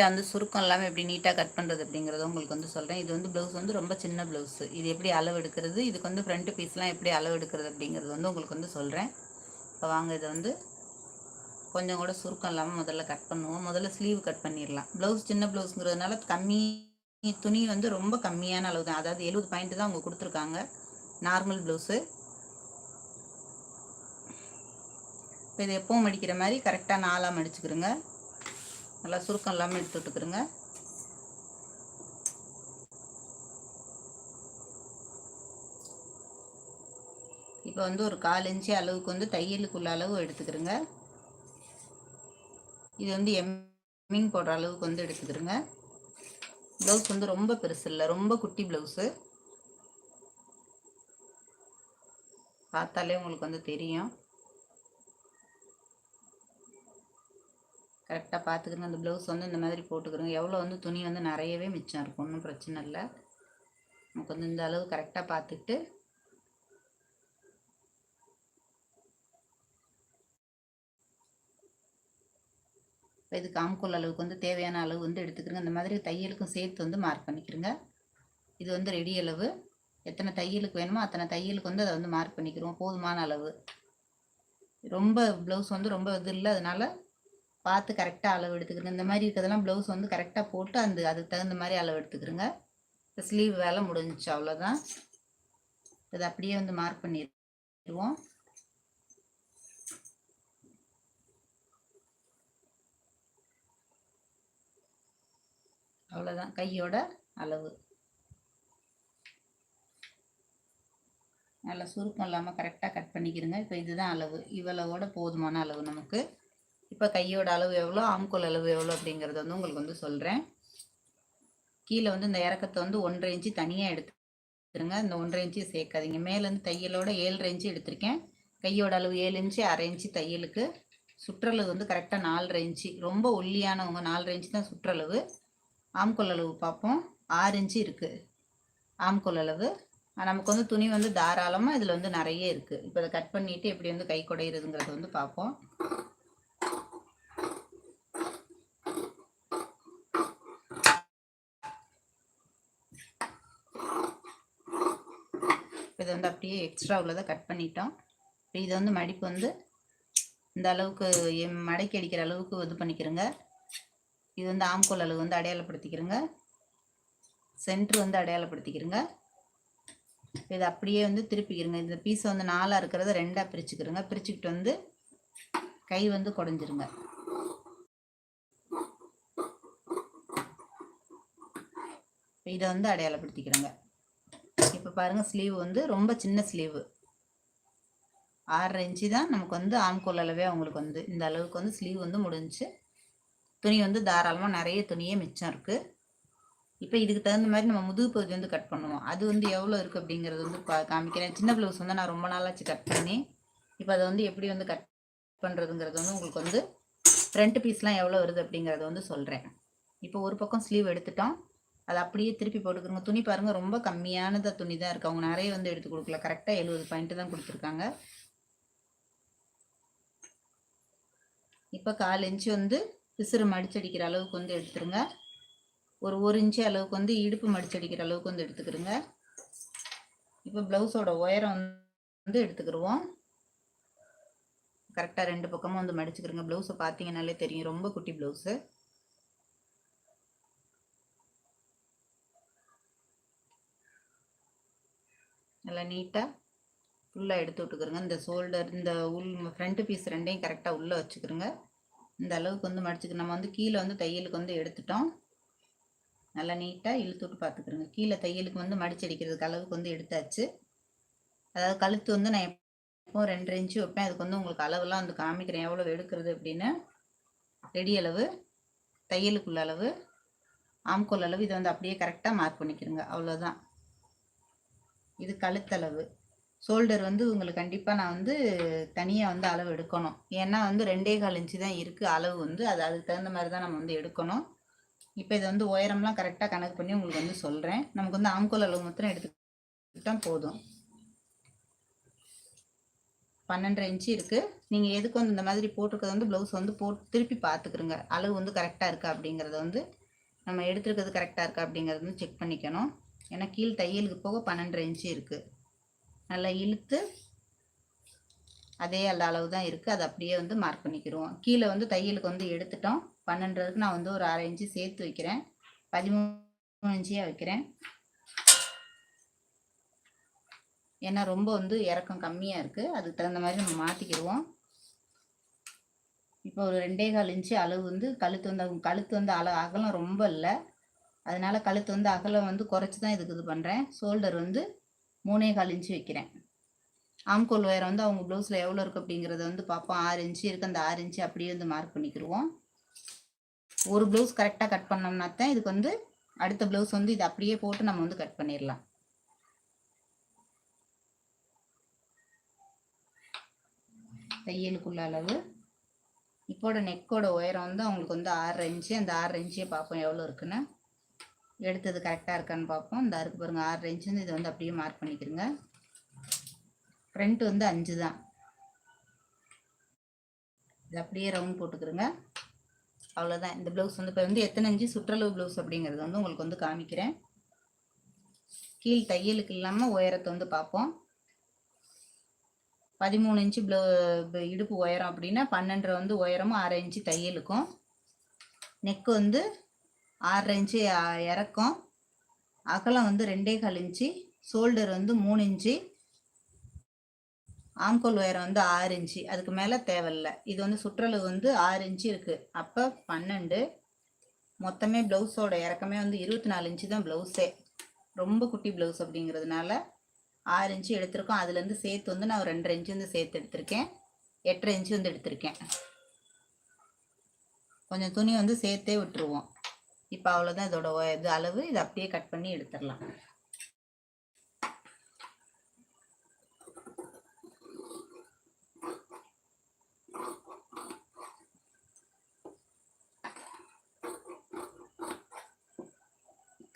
நீட்டாக வந்து சுருக்கம் இல்லாமல் எப்படி நீட்டாக கட் பண்ணுறது அப்படிங்கிறத உங்களுக்கு வந்து சொல்கிறேன் இது வந்து ப்ளவுஸ் வந்து ரொம்ப சின்ன ப்ளவுஸு இது எப்படி அளவு எடுக்கிறது? இதுக்கு வந்து ஃப்ரண்ட் பீஸ்லாம் எப்படி அளவு எடுக்கிறது அப்படிங்கிறது வந்து உங்களுக்கு வந்து சொல்கிறேன் இப்போ வாங்க இதை வந்து கொஞ்சம் கூட சுருக்கம் இல்லாமல் முதல்ல கட் பண்ணுவோம். முதல்ல ஸ்லீவ் கட் பண்ணிடலாம். ப்ளவுஸ் சின்ன ப்ளவுஸுங்கிறதுனால கம்மி துணி வந்து ரொம்ப கம்மியான அளவு தான். அதாவது எழுபது பாயிண்ட் தான் அவங்க கொடுத்துருக்காங்க. நார்மல் ப்ளவுஸு இப்போ இது எப்பவும் மடிக்கிற மாதிரி கரெக்டாக நாலாக மடிச்சுக்கிறோங்க நல்லா சுருக்கம் இல்லாமல் எடுத்து விட்டுக்கிறோங்க இப்போ வந்து ஒரு கால் இன்ச்சு அளவுக்கு வந்து தையலுக்குள்ள அளவு எடுத்துக்கிறேங்க இது வந்து எம்மிங் போடுற அளவுக்கு வந்து எடுத்துக்கிறேங்க ப்ளவுஸ் வந்து ரொம்ப பெருசு இல்லை ரொம்ப குட்டி ப்ளவுஸு பார்த்தாலே உங்களுக்கு வந்து தெரியும். கரெக்டாக பார்த்துக்கிறங்க அந்த ப்ளவுஸ் வந்து இந்த மாதிரி போட்டுக்கிறோங்க எவ்வளோ வந்து துணி வந்து நிறையவே மிச்சம் இருக்கும். ஒன்றும் பிரச்சனை இல்லை. நமக்கு வந்து இந்த அளவு கரெக்டாக பார்த்துக்கிட்டு இப்போ இதுக்கு ஆம்கோல் அளவுக்கு வந்து தேவையான அளவு வந்து எடுத்துக்கிறோங்க இந்த மாதிரி தையலுக்கும் சேர்த்து வந்து மார்க் பண்ணிக்கிறோங்க இது வந்து ரெடி அளவு. எத்தனை தையலுக்கு வேணுமோ அத்தனை தையலுக்கு வந்து அதை வந்து மார்க் பண்ணிக்கிறோம் போதுமான அளவு. ரொம்ப ப்ளவுஸ் வந்து ரொம்ப இது இல்லை. அதனால பார்த்து கரெக்டாக அளவு எடுத்துக்கிறேன் இந்த மாதிரி இருக்கிறதெல்லாம் ப்ளவுஸ் வந்து கரெக்டாக போட்டு அந்த அதுக்கு தகுந்த மாதிரி அளவு எடுத்துக்கிறோங்க இப்போ ஸ்லீவ் வேலை முடிஞ்சிச்சு அவ்வளோதான் இதை அப்படியே வந்து மார்க் பண்ணிடுவோம். அவ்வளோதான் கையோட அளவு. நல்லா சுருக்கம் இல்லாமல் கரெக்டாக கட் பண்ணிக்கிறங்க இப்போ இதுதான் அளவு. இவ்வளவோட போதுமான அளவு நமக்கு. இப்போ கையோட அளவு எவ்வளோ ஆம்கோல் அளவு எவ்வளோ அப்படிங்கிறத வந்து உங்களுக்கு வந்து சொல்கிறேன் கீழே வந்து இந்த இறக்கத்தை வந்து ஒன்றரை இன்ச்சு தனியாக எடுத்துருங்க. இந்த ஒன்றரை இன்ச்சு சேர்க்காதீங்க. மேலேருந்து தையலோட ஏழரை இன்ச்சு எடுத்திருக்கேன். கையோட அளவு ஏழு இன்ச்சு அரை இன்ச்சு தையலுக்கு. சுற்றளவு வந்து கரெக்டாக நாலரை இன்ச்சு ரொம்ப ஒல்லியானவங்க நாலரை இன்ச்சு தான் சுற்றளவு. ஆம்கோல் அளவு பார்ப்போம். ஆறு இன்ச்சு இருக்குது ஆம்கோல் அளவு. நமக்கு வந்து துணி வந்து தாராளமாக இதில் வந்து நிறைய இருக்குது இப்போ அதை கட் பண்ணிவிட்டு எப்படி வந்து கை குடையிறதுங்கிறத வந்து பார்ப்போம். இதை வந்து அப்படியே எக்ஸ்ட்ரா உள்ளதை கட் பண்ணிட்டோம். இப்போ இதை வந்து மடிப்பு வந்து இந்த அளவுக்கு மடக்கி அடிக்கிற அளவுக்கு இது பண்ணிக்கிறோங்க. இது வந்து ஆம்கோல் அளவு வந்து அடையாளப்படுத்திக்கிறோங்க. சென்ட்ரு வந்து அடையாளப்படுத்திக்கிறோங்க. இதை அப்படியே வந்து திருப்பிக்கிறோங்க. இந்த பீஸை வந்து நாலாக இருக்கிறத ரெண்டாக பிரிச்சுக்கிறோங்க. பிரிச்சுக்கிட்டு வந்து கை வந்து குடஞ்சிருங்க. இதை வந்து அடையாளப்படுத்திக்கிறோங்க. இப்போ பாருங்கள் ஸ்லீவ் வந்து ரொம்ப சின்ன ஸ்லீவு ஆறரை இன்ச்சு தான் நமக்கு வந்து ஆம்கோல் அளவே அவங்களுக்கு வந்து இந்த அளவுக்கு வந்து ஸ்லீவ் வந்து முடிஞ்சு துணி வந்து தாராளமாக நிறைய துணியே மிச்சம் இருக்குது இப்போ இதுக்கு தகுந்த மாதிரி நம்ம முதுகு பகுதி வந்து கட் பண்ணுவோம். அது வந்து எவ்வளோ இருக்குது அப்படிங்கிறது வந்து பா காமிக்கிறேன். சின்ன ப்ளவுஸ் வந்து நான் ரொம்ப நாளாச்சு கட் பண்ணி இப்போ அதை வந்து எப்படி வந்து கட் பண்ணுறதுங்கிறது வந்து உங்களுக்கு வந்து ஃப்ரண்ட் பீஸ்லாம் எவ்வளோ வருது அப்படிங்கிறத வந்து சொல்கிறேன் இப்போ ஒரு பக்கம் ஸ்லீவ் எடுத்துட்டோம். அதை அப்படியே திருப்பி போட்டுக்கிறோங்க துணி பாருங்கள் ரொம்ப கம்மியானதாக துணி தான் இருக்குது அவங்க நிறைய வந்து எடுத்து கொடுக்கல. கரெக்டாக எழுபது பாயிண்ட்டு தான் கொடுத்துருக்காங்க. இப்போ கால் இன்ச்சு வந்து பிசுறு மடிச்சடிக்கிற அளவுக்கு வந்து எடுத்துருங்க. ஒரு ஒரு இன்ச்சு அளவுக்கு வந்து இடுப்பு மடிச்சடிக்கிற அளவுக்கு வந்து எடுத்துக்கிறோங்க இப்போ ப்ளவுஸோட உயரம் வந்து எடுத்துக்கிடுவோம் கரெக்டாக ரெண்டு பக்கமும் வந்து மடிச்சுக்கிறோங்க ப்ளவுஸை பார்த்தீங்கன்னாலே தெரியும். ரொம்ப குட்டி ப்ளவுஸு நல்லா நீட்டாக ஃபுல்லாக எடுத்து விட்டுக்கிறோங்க இந்த ஷோல்டர் இந்த உள் ஃப்ரண்ட் பீஸ் ரெண்டையும் கரெக்டாக உள்ளே வச்சுக்கிறோங்க இந்த அளவுக்கு வந்து மடிச்சுக்க நம்ம வந்து கீழே வந்து தையலுக்கு வந்து எடுத்துட்டோம். நல்லா நீட்டாக இழுத்து விட்டு பார்த்துக்கிறோங்க கீழே தையலுக்கு வந்து மடிச்சு அடிக்கிறதுக்கு அளவுக்கு வந்து எடுத்தாச்சு. அதாவது கழுத்து வந்து நான் எப்போ ரெண்டு இன்ச்சு வைப்பேன். அதுக்கு வந்து உங்களுக்கு அளவுலாம் வந்து காமிக்கிறேன். எவ்வளோ எடுக்கிறது அப்படின்னு. ரெடி அளவு தையலுக்குள்ள அளவு ஆம்கோல் அளவு இதை வந்து அப்படியே கரெக்டாக மார்க் பண்ணிக்கிறோங்க அவ்வளோதான் இது கழுத்தளவு. ஷோல்டர் வந்து உங்களுக்கு கண்டிப்பாக நான் வந்து தனியாக வந்து அளவு எடுக்கணும். ஏன்னா வந்து ரெண்டே கால் இன்ச்சு தான் இருக்குது அளவு வந்து அது அதுக்கு தகுந்த மாதிரி தான் நம்ம வந்து எடுக்கணும். இப்போ இதை வந்து உயரம்லாம் கரெக்டாக கணக்கு பண்ணி உங்களுக்கு வந்து சொல்கிறேன் நமக்கு வந்து ஆம்கோல் அளவு மாத்திரம் எடுத்துக்கிட்டால் போதும். பன்னெண்டரை இன்ச்சு இருக்குது நீங்கள் எதுக்கு வந்து இந்த மாதிரி போட்டிருக்கிறது வந்து ப்ளவுஸ் வந்து போட்டு திருப்பி பார்த்துக்குருங்க அளவு வந்து கரெக்டாக இருக்கா அப்படிங்கிறத வந்து நம்ம எடுத்துருக்கிறது கரெக்டாக இருக்கா அப்படிங்கிறது வந்து செக் பண்ணிக்கணும். ஏன்னா கீழ் தையலுக்கு போக பன்னெண்டரை இன்ச்சு இருக்குது நல்லா இழுத்து அதே அந்த அளவு தான் இருக்குது அதை அப்படியே வந்து மார்க் பண்ணிக்கிடுவோம். கீழே வந்து தையலுக்கு வந்து எடுத்துட்டோம். பன்னெண்டுக்கு நான் வந்து ஒரு அரை இன்ச்சு சேர்த்து வைக்கிறேன். பதிமூணு இன்ச்சியாக வைக்கிறேன். ஏன்னா ரொம்ப வந்து இறக்கம் கம்மியாக இருக்குது அதுக்கு தகுந்த மாதிரி நம்ம மாற்றிக்கிடுவோம் இப்போ ஒரு ரெண்டே கால் இன்ச்சு அளவு வந்து கழுத்து வந்து கழுத்து வந்து அள அகலம் ரொம்ப இல்லை. அதனால கழுத்து வந்து அகலம் வந்து குறைச்சி தான் இதுக்கு இது பண்ணுறேன் ஷோல்டர் வந்து மூணே கால் இன்ச்சு வைக்கிறேன். ஆம்கோல் உயரம் வந்து அவங்க ப்ளவுஸில் எவ்வளோ இருக்குது அப்படிங்கிறத வந்து பார்ப்போம் ஆறு இன்ச்சு இருக்குது அந்த ஆறு இன்ச்சு அப்படியே வந்து மார்க் பண்ணிக்கிடுவோம் ஒரு ப்ளவுஸ் கரெக்டாக கட் பண்ணோம்னா தான் இதுக்கு வந்து அடுத்த ப்ளவுஸ் வந்து இது அப்படியே போட்டு நம்ம வந்து கட் பண்ணிடலாம் தையலுக்குள்ள அளவு. இப்போட நெக்கோட உயரம் வந்து அவங்களுக்கு வந்து ஆறரை இன்ச்சு அந்த ஆறரை இன்ச்சே பார்ப்போம் எவ்வளோ இருக்குன்னு. எடுத்தது கரெக்டாக இருக்கான்னு பார்ப்போம். இந்த அருக்கு பாருங்கள் ஆறு இன்ச்சு வந்து இதை வந்து அப்படியே மார்க் பண்ணிக்கிறோங்க ஃப்ரண்ட் வந்து அஞ்சு தான். இது அப்படியே ரவுண்ட் போட்டுக்கிறோங்க அவ்வளோதான் இந்த ப்ளவுஸ் வந்து இப்போ வந்து எத்தனை அஞ்சு சுற்றளவு ப்ளவுஸ் அப்படிங்கிறது வந்து உங்களுக்கு வந்து காமிக்கிறேன். கீழ் தையலுக்கு இல்லாமல் உயரத்தை வந்து பார்ப்போம். பதிமூணு இன்ச்சு ப்ளவு இடுப்பு உயரம் அப்படின்னா பன்னெண்டரை வந்து உயரமும் அரை இன்ச்சு தையலுக்கும். நெக்கு வந்து ஆறரை இன்ச்சு இறக்கம். அகலம் வந்து ரெண்டே கால் இன்ச்சு ஷோல்டர் வந்து மூணு இன்ச்சு ஆம்கோல் உயரம் வந்து ஆறு இன்ச்சு அதுக்கு மேலே தேவையில்ல. இது வந்து சுற்றளவு வந்து ஆறு இன்ச்சு இருக்குது அப்போ பன்னெண்டு மொத்தமே ப்ளவுஸோட இறக்கமே வந்து இருபத்தி நாலு இன்ச்சு தான் ப்ளவுஸே ரொம்ப குட்டி ப்ளவுஸ் அப்படிங்கிறதுனால ஆறு இன்ச்சு எடுத்திருக்கோம். அதுலேருந்து சேர்த்து வந்து நான் ரெண்டரை இன்ச்சு வந்து சேர்த்து எடுத்திருக்கேன். எட்டரை இன்ச்சு வந்து எடுத்திருக்கேன். கொஞ்சம் துணி வந்து சேர்த்தே விட்டுருவோம். இப்போ அவ்வளோதான் இதோட இது அளவு. இதை அப்படியே கட் பண்ணி எடுத்துடலாம்.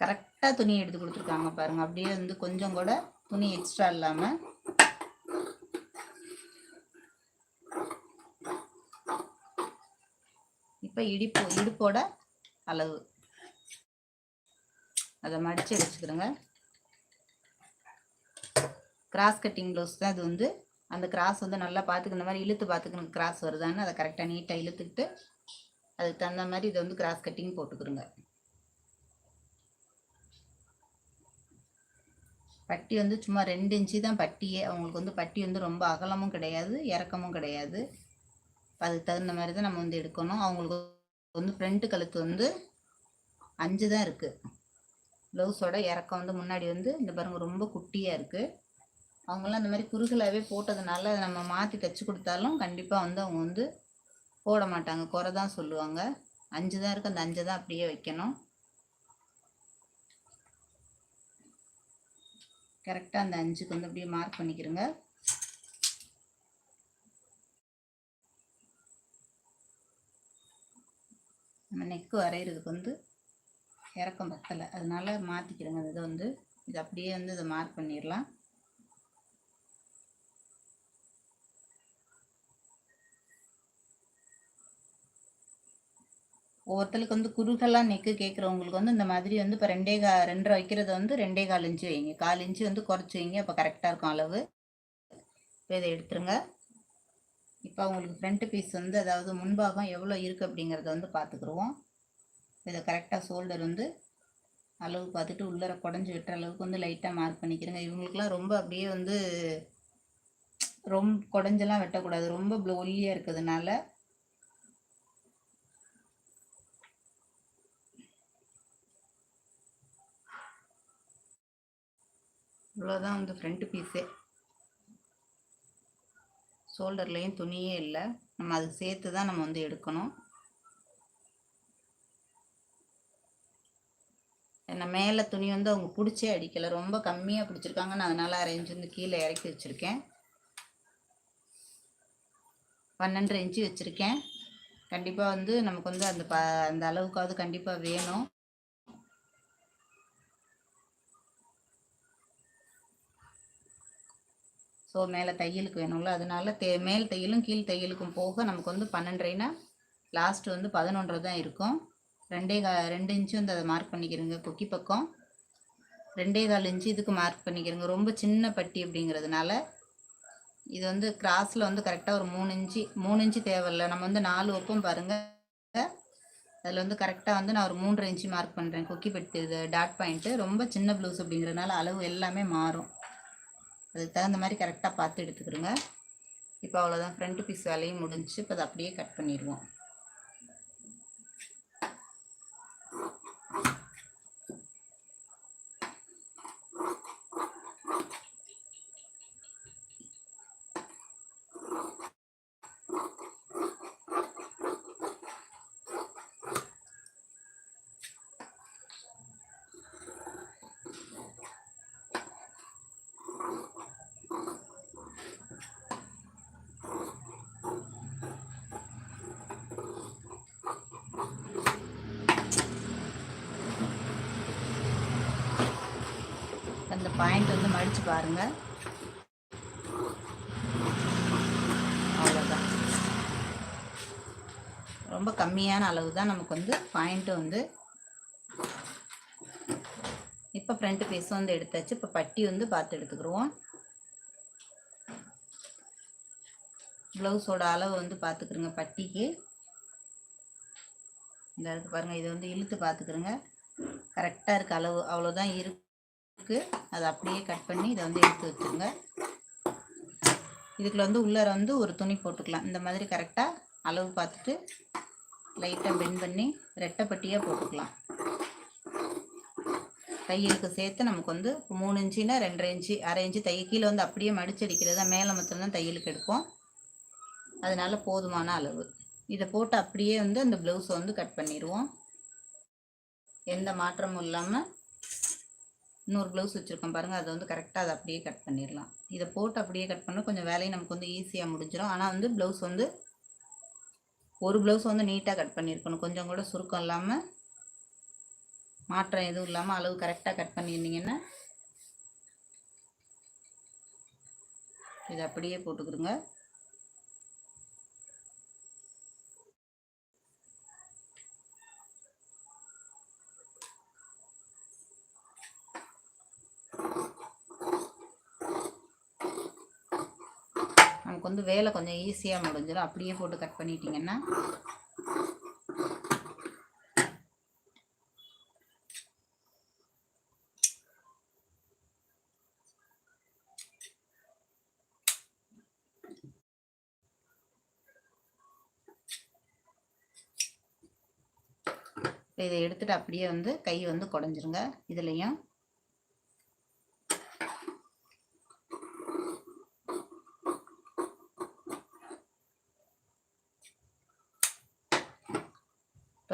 கரெக்டாக துணி எடுத்து கொடுத்துருக்காங்க பாருங்க. அப்படியே வந்து கொஞ்சம் கூட துணி எக்ஸ்ட்ரா இல்லாமல் இப்போ இடிப்பு இடுப்போட அளவு. அதை மடித்து வச்சுக்கிறோங்க. கிராஸ் கட்டிங் ப்ளவுஸ் தான் இது வந்து. அந்த கிராஸ் வந்து நல்லா பார்த்துக்க இந்த மாதிரி இழுத்து பார்த்துக்கணும் கிராஸ் வருதான்னு அதை கரெக்டாக நீட்டாக இழுத்துக்கிட்டு அதுக்கு தகுந்த மாதிரி இதை வந்து கிராஸ் கட்டிங் போட்டுக்கிறோங்க. பட்டி வந்து சும்மா ரெண்டு இன்ச்சு தான் பட்டியே. அவங்களுக்கு வந்து பட்டி வந்து ரொம்ப அகலமும் கிடையாது இறக்கமும் கிடையாது. அதுக்கு தகுந்த மாதிரி தான் நம்ம வந்து எடுக்கணும். அவங்களுக்கு வந்து ஃப்ரண்ட்டு கழுத்து வந்து அஞ்சு தான் இருக்குது ப்ளவுஸோட இறக்கம் வந்து முன்னாடி வந்து இந்த பாருங்க ரொம்ப குட்டியாக இருக்குது அவங்களாம் அந்த மாதிரி குறுகலாகவே போட்டதுனால அதை நம்ம மாற்றி தைச்சி கொடுத்தாலும் கண்டிப்பாக வந்து அவங்க வந்து போட மாட்டாங்க. குறை தான் சொல்லுவாங்க. அஞ்சு தான் இருக்குது அந்த அஞ்சை தான் அப்படியே வைக்கணும். கரெக்டாக அந்த அஞ்சுக்கு வந்து அப்படியே மார்க் பண்ணிக்கிறோங்க நம்ம நெக்கு வரைகிறதுக்கு வந்து இறக்கம் பத்தலை. அதனால மாற்றிக்கிடுங்க இதை வந்து இது அப்படியே வந்து இதை மார்க் பண்ணிடலாம். ஒவ்வொருத்தருக்கு வந்து குறுகலாக நெக்கு கேட்குறவங்களுக்கு வந்து இந்த மாதிரி வந்து இப்போ ரெண்டே கா ரெண்டரை வைக்கிறத வந்து ரெண்டே கால் இன்ச்சு வைங்க. கால் இன்ச்சு வந்து குறைச்சி வைங்க. அப்போ கரெக்டாக இருக்கும் அளவு. இப்போ இதை எடுத்துருங்க. இப்போ அவங்களுக்கு ஃப்ரண்ட் பீஸ் வந்து அதாவது முன்பாகம் எவ்வளோ இருக்குது அப்படிங்கிறத வந்து பார்த்துக்குருவோம் இதை கரெக்டாக ஷோல்டர் வந்து அளவு பார்த்துட்டு உள்ளர குடஞ்சி வெட்டுற அளவுக்கு வந்து லைட்டாக மார்க் பண்ணிக்கிறேங்க. இவங்களுக்குலாம் ரொம்ப அப்படியே வந்து ரொம்ப குடஞ்செல்லாம் வெட்டக்கூடாது. ரொம்ப ஒல்லியாக இருக்கிறதுனால இவ்வளோதான் வந்து ஃப்ரண்ட் பீஸே ஷோல்டர்லேயும் துணியே இல்லை. நம்ம அது சேர்த்து தான் நம்ம வந்து எடுக்கணும். ஏன்னா மேலே துணி வந்து அவங்க பிடிச்சே அடிக்கலை. ரொம்ப கம்மியாக பிடிச்சிருக்காங்க. நான் அதனால் அரேஞ்சு வந்து கீழே இறக்கி வச்சுருக்கேன். பன்னெண்டு இன்ச்சு வச்சுருக்கேன். கண்டிப்பாக வந்து நமக்கு வந்து அந்த ப அந்த அளவுக்காவது கண்டிப்பாக வேணும். ஸோ மேலே தையலுக்கு வேணும்ல. அதனால தே மேல் தையலும் கீழ் தையலுக்கும் போக நமக்கு வந்து பன்னெண்டரைனா லாஸ்ட் வந்து பதினொன்றரை தான் இருக்கும். ரெண்டே கா ரெண்டு இன்ச்சு வந்து அதை மார்க் பண்ணிக்கிறேங்க கொக்கி பக்கம். ரெண்டே கால் இன்ச்சு இதுக்கு மார்க் பண்ணிக்கிறேங்க. ரொம்ப சின்ன பட்டி அப்படிங்கிறதுனால இது வந்து கிராஸில் வந்து கரெக்டாக ஒரு மூணு இன்ச்சு மூணு இன்ச்சு தேவையில்லை. நம்ம வந்து நாலு வைப்போம் பாருங்கள் அதில் வந்து கரெக்டாக வந்து நான் ஒரு மூன்றரை இன்ச்சு மார்க் பண்ணுறேன் கொக்கி பட்டி இது டாட் பாயிண்ட்டு ரொம்ப சின்ன ப்ளவுஸ் அப்படிங்கிறதுனால அளவு எல்லாமே மாறும். அதுக்கு தகுந்த மாதிரி கரெக்டாக பார்த்து எடுத்துக்கிடுங்க. இப்போ அவ்வளோதான் ஃப்ரண்ட் பீஸ் வேலையும் முடிஞ்சு இப்போ அதை அப்படியே கட் பண்ணிடுவோம். இந்த பாயிண்ட் வந்து மடித்து பாருங்கள் அவ்வளோதான் ரொம்ப கம்மியான அளவு தான் நமக்கு வந்து பாயிண்ட்டு வந்து. இப்போ ஃப்ரண்ட் பீஸ் வந்து எடுத்தாச்சு. இப்போ பட்டி வந்து பார்த்து எடுத்துக்கிடுவோம். ப்ளவுஸோட அளவு வந்து பார்த்துக்குறோங்க பட்டிக்கு. இந்த இடத்துக்கு பாருங்கள் இது வந்து இழுத்து பார்த்துக்குறோங்க கரெக்டாக இருக்க அளவு அவ்வளோதான் இருக்கு. அதை அப்படியே கட் பண்ணி இதை வந்து எடுத்து வச்சுருங்க. இதுக்குள்ள வந்து உள்ளார வந்து ஒரு துணி போட்டுக்கலாம். இந்த மாதிரி கரெக்டாக அளவு பார்த்துட்டு லைட்டாக பெண்ட் பண்ணி ரெட்டைப்பட்டியாக போட்டுக்கலாம். தையலுக்கு சேர்த்து நமக்கு வந்து மூணு இன்ச்சுனா ரெண்டரை இன்ச்சு அரை இன்ச்சு தைய கீழே வந்து அப்படியே மடிச்சு அடிக்கிறது தான். மேலே மட்டும்தான் தையலுக்கு எடுப்போம். அதனால போதுமான அளவு. இதை போட்டு அப்படியே வந்து அந்த ப்ளவுஸை வந்து கட் பண்ணிடுவோம். எந்த மாற்றமும் இல்லாமல் இன்னொரு ப்ளவுஸ் வச்சுருக்கோம் பாருங்கள் அதை வந்து கரெக்டாக அதை அப்படியே கட் பண்ணிடலாம் இதை போட்டு அப்படியே கட் பண்ணால் கொஞ்சம் வேலையை நமக்கு வந்து ஈஸியாக முடிஞ்சிடும் ஆனால் வந்து ப்ளவுஸ் வந்து ஒரு ப்ளவுஸ் வந்து நீட்டாக கட் பண்ணியிருக்கணும் கொஞ்சம் கூட சுருக்கம் இல்லாமல் மாற்றம் எதுவும் இல்லாமல் அளவு கரெக்டாக கட் பண்ணியிருந்தீங்கன்னா இதை அப்படியே போட்டுக்கிறோங்க நமக்கு வந்து வேலை கொஞ்சம் ஈஸியாக முடிஞ்சிடும் அப்படியே போட்டு கட் பண்ணிட்டீங்கன்னா. இதை எடுத்துட்டு அப்படியே வந்து கை வந்து குடஞ்சிருங்க. இதுலேயும்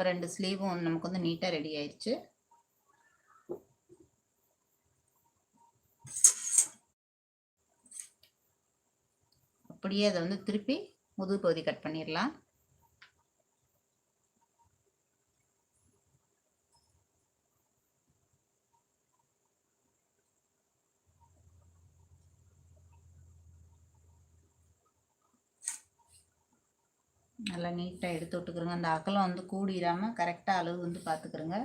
இப்போ ரெண்டு ஸ்லீவும் நமக்கு வந்து நீட்டாக ரெடி ஆயிடுச்சு அப்படியே அதை வந்து திருப்பி முதுகு பகுதி கட் பண்ணிடலாம். நல்லா நீட்டாக எடுத்து விட்டுக்கிறோங்க அந்த அகலம் வந்து கூடிடாமல் கரெக்டாக அளவு வந்து பார்த்துக்கிறோங்க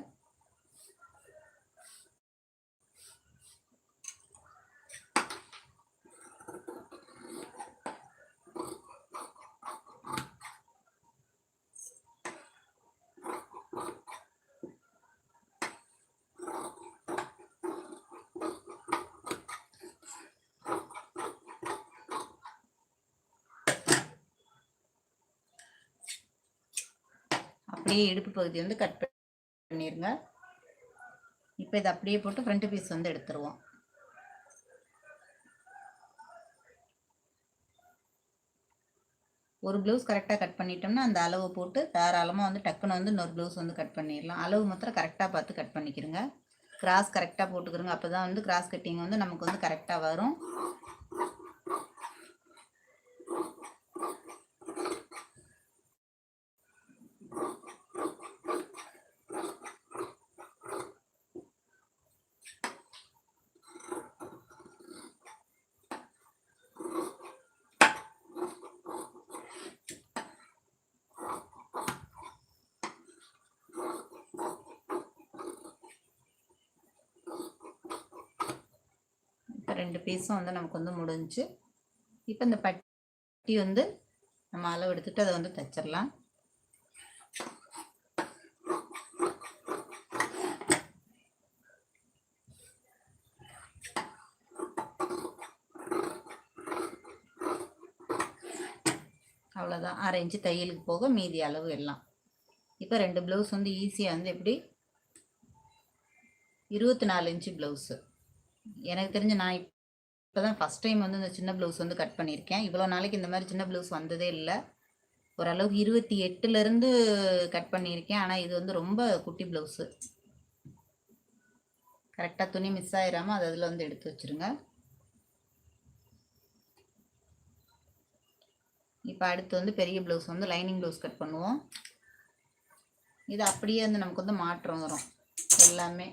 அப்படியே இடுப்பு பகுதி வந்து கட் பண்ணிடுங்க இப்போ இதை அப்படியே போட்டு ஃப்ரண்ட் பீஸ் வந்து எடுத்துருவோம். ஒரு ப்ளவுஸ் கரெக்டாக கட் பண்ணிட்டோம்னா அந்த அளவை போட்டு தாராளமாக வந்து டக்குன்னு வந்து இன்னொரு ப்ளவுஸ் வந்து கட் பண்ணிடலாம். அளவு மாத்திரம் கரெக்டாக பார்த்து கட் பண்ணிக்கிறோங்க கிராஸ் கரெக்டாக போட்டுக்கிறோங்க அப்போ தான் வந்து கிராஸ் கட்டிங் வந்து நமக்கு வந்து கரெக்டாக வரும். ரெண்டு பீஸும் வந்து நமக்கு வந்து முடிஞ்சுச்சு. இப்போ இந்த பட்டி வந்து நம்ம அளவு எடுத்துட்டு அதை வந்து தைச்சிடலாம் அவ்வளோதான் அரை இன்ச்சு தையலுக்கு போக மீதி அளவு எல்லாம். இப்போ ரெண்டு ப்ளவுஸ் வந்து ஈஸியாக வந்து எப்படி? இருபத்தி நாலு இன்ச்சு ப்ளவுஸு எனக்கு தெரிஞ்சு நான் இப்போ தான் ஃபஸ்ட் டைம் வந்து இந்த சின்ன ப்ளவுஸ் வந்து கட் பண்ணியிருக்கேன். இவ்வளோ நாளைக்கு இந்த மாதிரி சின்ன ப்ளவுஸ் வந்ததே இல்லை. ஓரளவுக்கு இருபத்தி எட்டுலேருந்து கட் பண்ணியிருக்கேன். ஆனால் இது வந்து ரொம்ப குட்டி ப்ளவுஸு கரெக்டாக துணி மிஸ் ஆயிராமல் அது அதில் வந்து எடுத்து வச்சுருங்க. இப்போ அடுத்து வந்து பெரிய ப்ளவுஸ் வந்து லைனிங் ப்ளவுஸ் கட் பண்ணுவோம். இது அப்படியே வந்து நமக்கு வந்து மாற்றம் வரும். எல்லாமே.